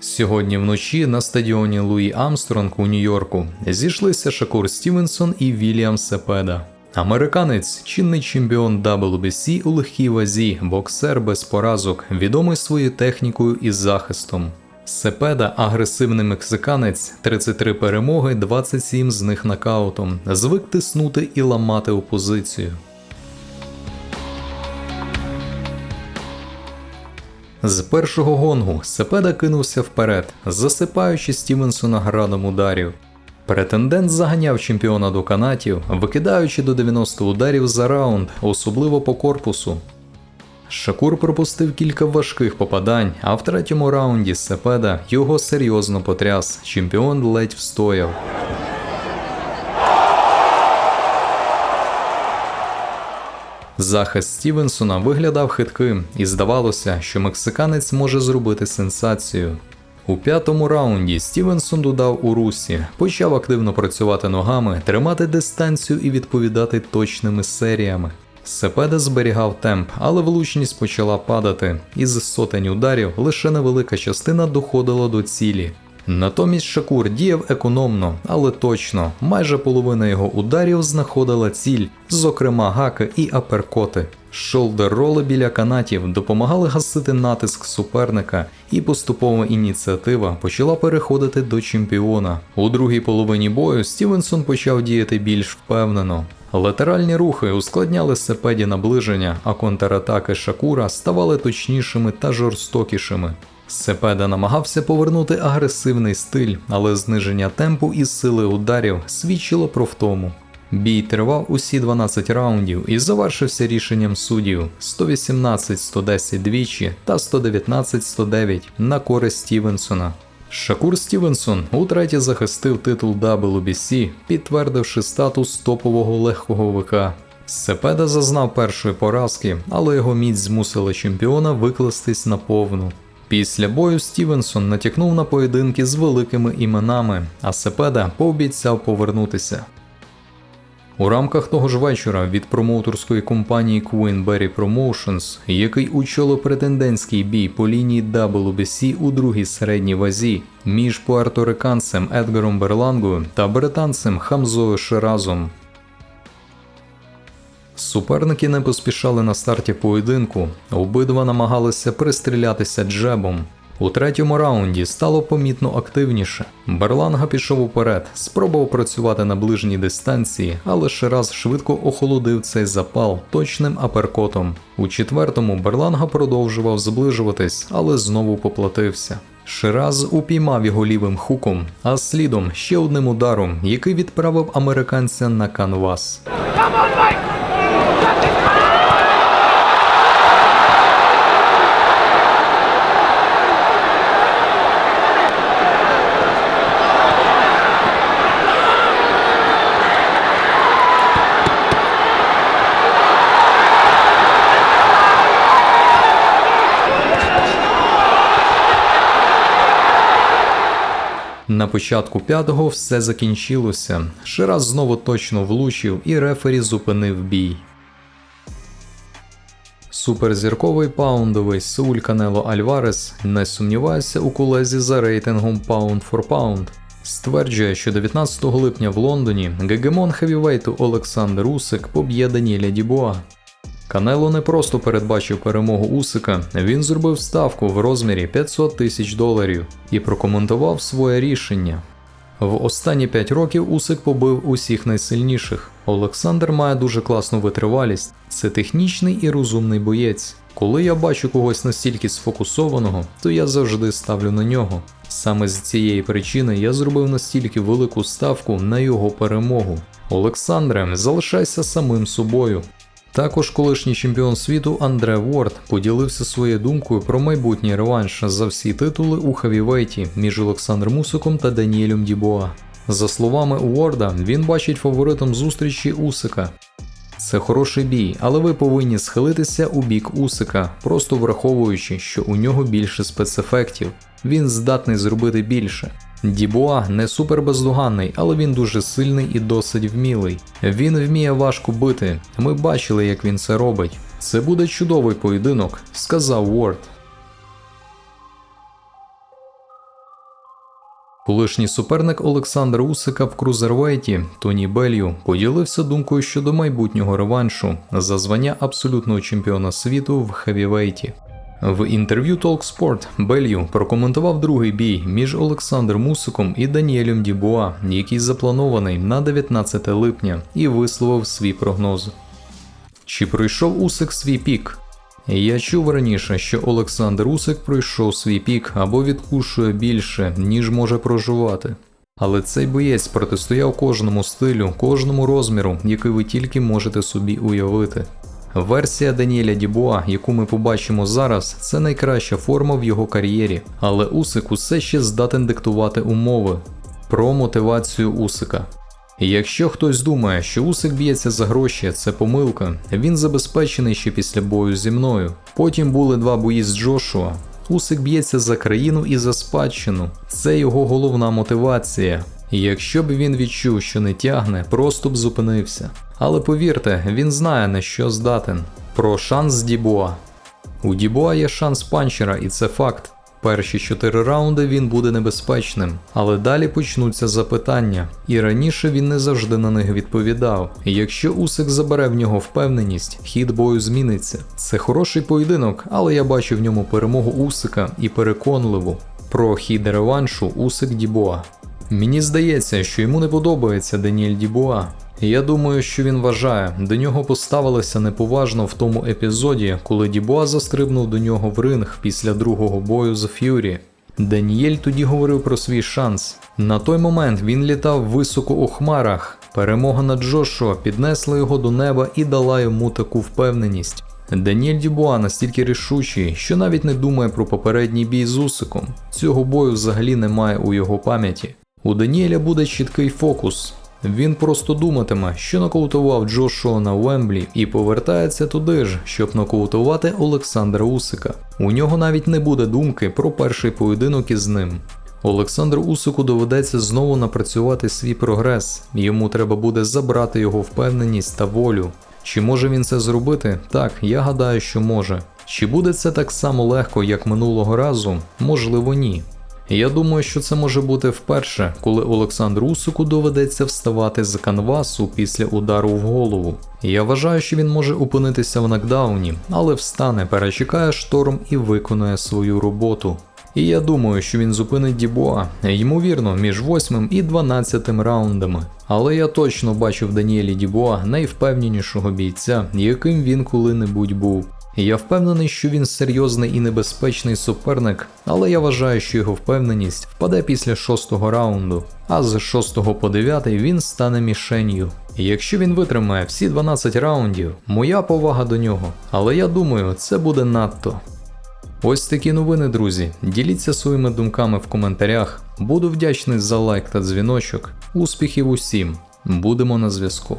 Сьогодні вночі на стадіоні Луї Амстронг у Нью-Йорку зійшлися Шакур Стівенсон і Вільям Сепеда. Американець, чинний чемпіон WBC у легкій вазі, боксер без поразок, відомий своєю технікою і захистом. Сепеда агресивний мексиканець, 33 перемоги, 27 з них нокаутом, звик тиснути і ламати опозицію. З першого гонгу Сепеда кинувся вперед, засипаючи Стівенсона градом ударів. Претендент заганяв чемпіона до канатів, викидаючи до 90 ударів за раунд, особливо по корпусу. Шакур пропустив кілька важких попадань, а в третьому раунді Сепеда його серйозно потряс. Чемпіон ледь встояв. Захист Стівенсона виглядав хитким, і здавалося, що мексиканець може зробити сенсацію. У п'ятому раунді Стівенсон додав у русі, почав активно працювати ногами, тримати дистанцію і відповідати точними серіями. Сепеда зберігав темп, але влучність почала падати. Із сотень ударів лише невелика частина доходила до цілі. Натомість Шакур діяв економно, але точно. Майже половина його ударів знаходила ціль, зокрема гаки і аперкоти. Шолдер-роли біля канатів допомагали гасити натиск суперника, і поступова ініціатива почала переходити до чемпіона. У другій половині бою Стівенсон почав діяти більш впевнено. Латеральні рухи ускладняли сепеді наближення, а контратаки Шакура ставали точнішими та жорстокішими. Сепеда намагався повернути агресивний стиль, але зниження темпу і сили ударів свідчило про втому. Бій тривав усі 12 раундів і завершився рішенням суддів 118-110 двічі та 119-109 на користь Стівенсона. Шакур Стівенсон утретє захистив титул WBC, підтвердивши статус топового легковика. Сепеда зазнав першої поразки, але його міць змусила чемпіона викластись на повну. Після бою Стівенсон натякнув на поєдинки з великими іменами, а Сепеда пообіцяв повернутися. У рамках того ж вечора від промоутерської компанії Queenberry Promotions, який очолив претендентський бій по лінії WBC у другій середній вазі між пуерториканцем Едгаром Берлангою та британцем Хамзою Ширазом. Суперники не поспішали на старті поєдинку, обидва намагалися пристрілятися джебом. У третьому раунді стало помітно активніше. Берланга пішов уперед, спробував працювати на ближній дистанції, але ще раз швидко охолодив цей запал точним аперкотом. У четвертому Берланга продовжував зближуватись, але знову поплатився. Шираз упіймав його лівим хуком, а слідом ще одним ударом, який відправив американця на канвас. На початку п'ятого все закінчилося. Шираз знову точно влучив і рефері зупинив бій. Суперзірковий паундовий Сауль Канело Альварес не сумнівається у колезі за рейтингом Pound for Pound. Стверджує, що 19 липня в Лондоні гегемон хевівейту Олександр Усик поб'є Даніеля Дібуа. Канело не просто передбачив перемогу Усика, він зробив ставку в розмірі 500 тисяч доларів і прокоментував своє рішення. В останні 5 років Усик побив усіх найсильніших. Олександр має дуже класну витривалість, це технічний і розумний боєць. Коли я бачу когось настільки сфокусованого, то я завжди ставлю на нього. Саме з цієї причини я зробив настільки велику ставку на його перемогу. Олександре, залишайся самим собою. Також колишній чемпіон світу Андре Ворд поділився своєю думкою про майбутній реванш за всі титули у хавівейті між Олександром Усиком та Даніелем Дібоа. За словами Уорда, він бачить фаворитом зустрічі Усика. Це хороший бій, але ви повинні схилитися у бік Усика, просто враховуючи, що у нього більше спецефектів. Він здатний зробити більше. Дібуа не супер бездоганний, але він дуже сильний і досить вмілий. Він вміє важко бити. Ми бачили, як він це робить. Це буде чудовий поєдинок, сказав Уорд. Колишній суперник Олександра Усика в крузервейті Тоні Белью поділився думкою щодо майбутнього реваншу за звання абсолютного чемпіона світу в хевівейті. В інтерв'ю TalkSport Белью прокоментував другий бій між Олександром Усиком і Даніелем Дібуа, який запланований на 19 липня, і висловив свій прогноз. Чи пройшов Усик свій пік? Я чув раніше, що Олександр Усик пройшов свій пік або відкушує більше, ніж може проживати. Але цей боєць протистояв кожному стилю, кожному розміру, який ви тільки можете собі уявити. Версія Даніеля Дібуа, яку ми побачимо зараз, це найкраща форма в його кар'єрі, але Усик усе ще здатен диктувати умови. Про мотивацію Усика. Якщо хтось думає, що Усик б'ється за гроші, це помилка. Він забезпечений ще після бою зі мною. Потім були два бої з Джошуа. Усик б'ється за країну і за спадщину. Це його головна мотивація. І Якщо б він відчув, що не тягне, просто б зупинився. Але повірте, він знає на що здатен. Про шанс Дібуа. У Дібуа є шанс панчера, і це факт. Перші чотири раунди він буде небезпечним, але далі почнуться запитання, і раніше він не завжди на них відповідав. Якщо Усик забере в нього впевненість, хід бою зміниться. Це хороший поєдинок, але я бачу в ньому перемогу Усика і переконливу. Про хід реваншу Усик Дібуа. Мені здається, що йому не подобається Даніель Дібуа. Я думаю, що він вважає, до нього поставилися неповажно в тому епізоді, коли Дібуа застрибнув до нього в ринг після другого бою з Ф'юрі. Даніель тоді говорив про свій шанс. На той момент він літав високо у хмарах. Перемога над Джошуа піднесла його до неба і дала йому таку впевненість. Даніель Дюбуа настільки рішучий, що навіть не думає про попередній бій з Усиком. Цього бою взагалі немає у його пам'яті. У Даніеля буде чіткий фокус. Він просто думатиме, що нокаутував Джошуа на Вемблі і повертається туди ж, щоб нокаутувати Олександра Усика. У нього навіть не буде думки про перший поєдинок із ним. Олександру Усику доведеться знову напрацювати свій прогрес, йому треба буде забрати його впевненість та волю. Чи може він це зробити? Так, я гадаю, що може. Чи буде це так само легко, як минулого разу? Можливо, ні. Я думаю, що це може бути вперше, коли Олександру Усику доведеться вставати з канвасу після удару в голову. Я вважаю, що він може опинитися в нокдауні, але встане, перечекає шторм і виконує свою роботу. І я думаю, що він зупинить Дібуа, ймовірно, між 8 і 12 раундами. Але я точно бачу в Даніелі Дібуа найвпевненішого бійця, яким він коли-небудь був. Я впевнений, що він серйозний і небезпечний суперник, але я вважаю, що його впевненість впаде після шостого раунду, а з 6 по 9 він стане мішенью. Якщо він витримає всі 12 раундів, моя повага до нього, але я думаю, це буде надто. Ось такі новини, друзі. Діліться своїми думками в коментарях. Буду вдячний за лайк та дзвіночок. Успіхів усім! Будемо на зв'язку.